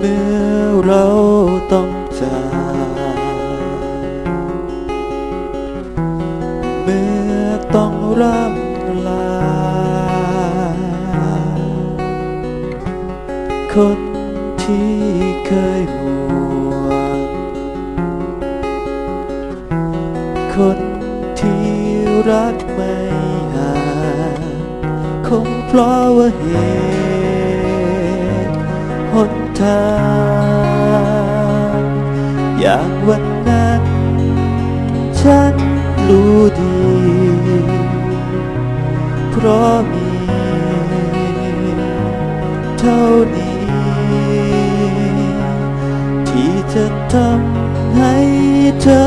มื่อเราต้องจากเมื่อต้องร่ำลา คนที่เคยห่วงคนที่รักไม่ห่างคงเพราะว่าเหตุหน ทางอยางวันนั้น ฉันรู้ดี เพราะมี เท่านี้ ที่จะทำให้เธอ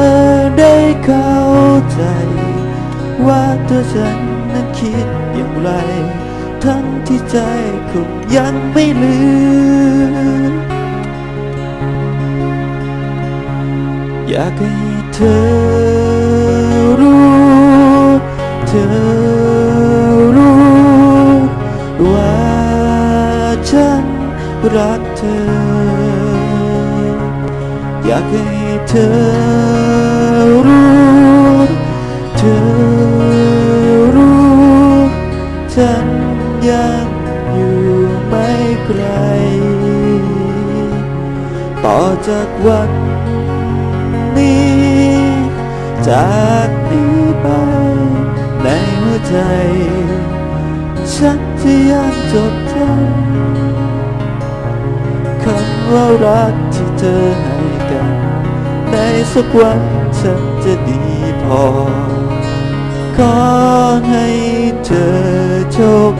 ได้เข้าใจ ว่าตัวฉันนั้นคิดอย่างไร ทั้งที่ใจคงยังไม่ลืม อยากให้เธอรู้ เธอรู้ ว่าฉันรักเธอ อยากให้เธอรู้ ต่อจากวันนี้ จากนี้ไปในหัวใจ ฉันจะยังจดจำคำว่ารักที่เธอให้กัน ในสักวันฉันจะดีพอ ขอให้เธอโชค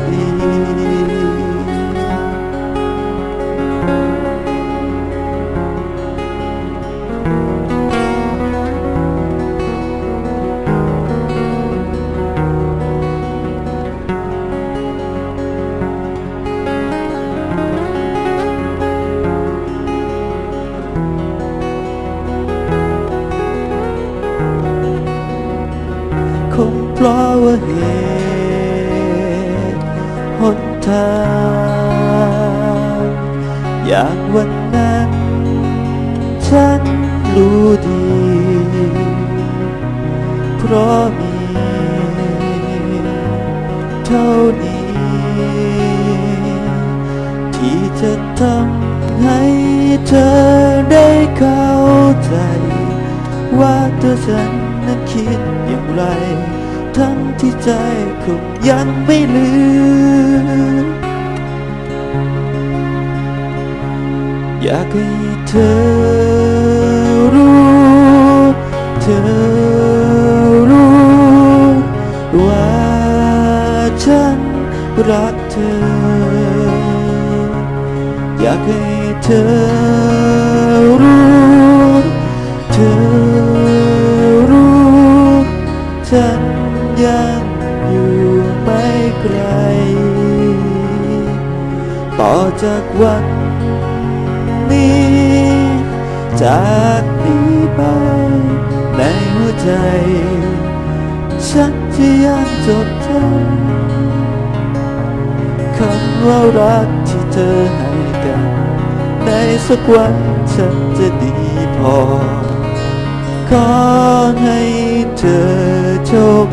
หนทางอยางวันนั้น ฉันรู้ดี เพราะมี เท่านี้ ที่จะทำให้เธอได้เข้าใจ ว่าตัวฉันนั้นคิดอย่างไร ทั้งที่ใจคงยังไม่ลืม อยากให้เธอรู้ เธอรู้ ว่าฉันรักเธอ อยากให้เธอรู้ ต่อจากวันนี้ จากนี้ไปในหัวใจ ฉันจะยังจดจำคำว่ารักที่เธอให้กัน ในสักวันฉันจะดีพอ ขอให้เธอโชค